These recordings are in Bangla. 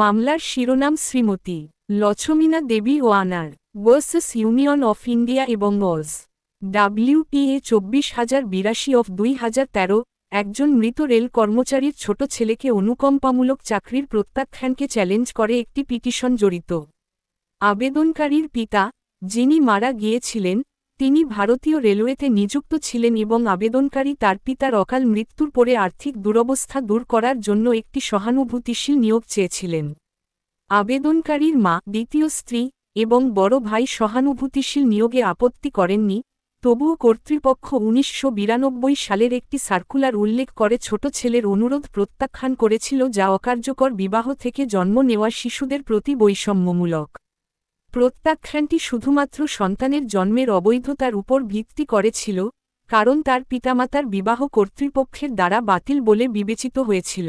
মামলার শিরোনাম শ্রীমতী লছমিনা দেবী ও আনার ভার্সেস ইউনিয়ন অফ ইন্ডিয়া এবং ওজ ডাব্লিউপিএ চব্বিশ হাজার বিরাশি অফ দুই হাজার তেরো, একজন মৃত রেল কর্মচারীর ছোট ছেলেকে অনুকম্পামূলক চাকরির প্রত্যাখ্যানকে চ্যালেঞ্জ করে একটি পিটিশন জড়িত। আবেদনকারীর পিতা, যিনি মারা গিয়েছিলেন তিনি ভারতীয় রেলওয়েতে নিযুক্ত ছিলেন এবং আবেদনকারী তার পিতার অকাল মৃত্যুর পরে আর্থিক দুরবস্থা দূর করার জন্য একটি সহানুভূতিশীল নিয়োগ চেয়েছিলেন। আবেদনকারীর মা, দ্বিতীয় স্ত্রী এবং বড় ভাই সহানুভূতিশীল নিয়োগে আপত্তি করেননি, তবুও কর্তৃপক্ষ উনিশশো বিরানব্বই সালের একটি সার্কুলার উল্লেখ করে ছোট ছেলের অনুরোধ প্রত্যাখ্যান করেছিল যা অকার্যকর বিবাহ থেকে জন্ম নেওয়া শিশুদের প্রতি বৈষম্যমূলক। প্রত্যাখ্যানটি শুধুমাত্র সন্তানের জন্মের অবৈধতার উপর ভিত্তি করেছিল কারণ তার পিতামাতার বিবাহ কর্তৃপক্ষের দ্বারা বাতিল বলে বিবেচিত হয়েছিল।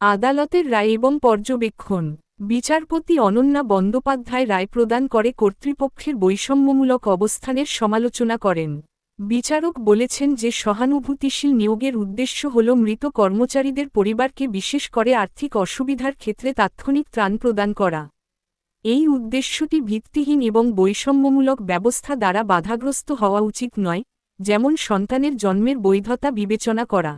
আদালতের রায় এবং পর্যবেক্ষণ। বিচারপতি অনন্যা বন্দ্যোপাধ্যায় রায় প্রদান করে কর্তৃপক্ষের বৈষম্যমূলক অবস্থানের সমালোচনা করেন। বিচারক বলেছেন যে সহানুভূতিশীল নিয়োগের উদ্দেশ্য হল মৃত কর্মচারীদের পরিবারকে বিশেষ করে আর্থিক অসুবিধার ক্ষেত্রে তাৎক্ষণিক ত্রাণ প্রদান করা। এই উদ্দেশ্যটি ভিত্তিহীন এবং বৈষম্যমূলক ব্যবস্থা দ্বারা বাধাগ্রস্ত হওয়া উচিত নয়, যেমন সন্তানের জন্মের বৈধতা বিবেচনা করা।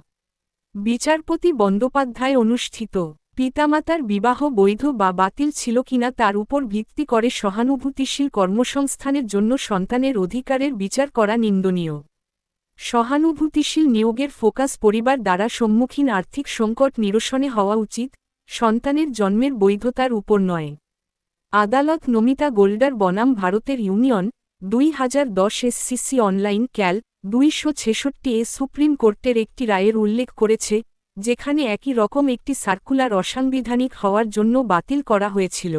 বিচারপতি বন্দ্যোপাধ্যায় অনুষ্ঠিত, পিতামাতার বিবাহ বৈধ বা বাতিল ছিল কিনা তার উপর ভিত্তি করে সহানুভূতিশীল কর্মসংস্থানের জন্য সন্তানের অধিকারের বিচার করা নিন্দনীয়। সহানুভূতিশীল নিয়োগের ফোকাস পরিবার দ্বারা সম্মুখীন আর্থিক সংকট নিরসনে হওয়া উচিত, সন্তানের জন্মের বৈধতার উপর নয়। আদালত নমিতা গোল্ডার বনাম ভারতের ইউনিয়ন, দুই হাজার দশ এসসিসি অনলাইন ক্যাল, দুইশো ছেষট্টি এ সুপ্রিম কোর্টের একটি রায়ের উল্লেখ করেছে, যেখানে একই রকম একটি সার্কুলার অসাংবিধানিক হওয়ার জন্য বাতিল করা হয়েছিল।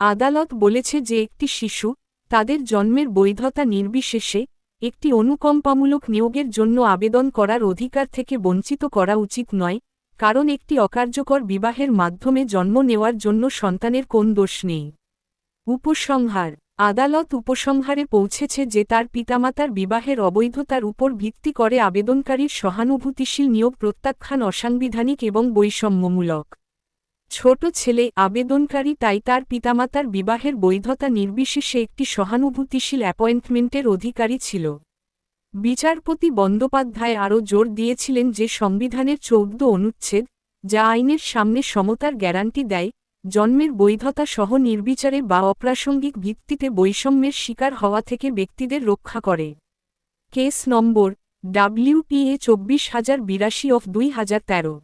আদালত বলেছে যে একটি শিশু, তাদের জন্মের বৈধতা নির্বিশেষে, একটি অনুকম্পামূলক নিয়োগের জন্য আবেদন করার অধিকার থেকে বঞ্চিত করা উচিত নয় কারণ একটি অকার্যকর বিবাহের মাধ্যমে জন্ম নেওয়ার জন্য সন্তানের কোন দোষ নেই। উপসংহার। আদালত উপসংহারে পৌঁছেছে যে তার পিতামাতার বিবাহের অবৈধতার উপর ভিত্তি করে আবেদনকারীর সহানুভূতিশীল নিয়োগ প্রত্যাখ্যান অসাংবিধানিক এবং বৈষম্যমূলক। ছোট ছেলে, আবেদনকারী তাই তার পিতামাতার বিবাহের বৈধতা নির্বিশেষে একটি সহানুভূতিশীল অ্যাপয়েন্টমেন্টের অধিকারী ছিল। বিচারপতি বন্দ্যোপাধ্যায় আরও জোর দিয়েছিলেন যে সংবিধানের চৌদ্দ অনুচ্ছেদ, যা আইনের সামনে সমতার গ্যারান্টি দেয়, জন্মের বৈধতা সহ নির্বিচারে বা অপ্রাসঙ্গিক ভিত্তিতে বৈষম্যের শিকার হওয়া থেকে ব্যক্তিদের রক্ষা করে। কেস নম্বর ডাব্লিউপিএ চব্বিশ হাজার বিরাশি অফ দুই হাজার তেরো।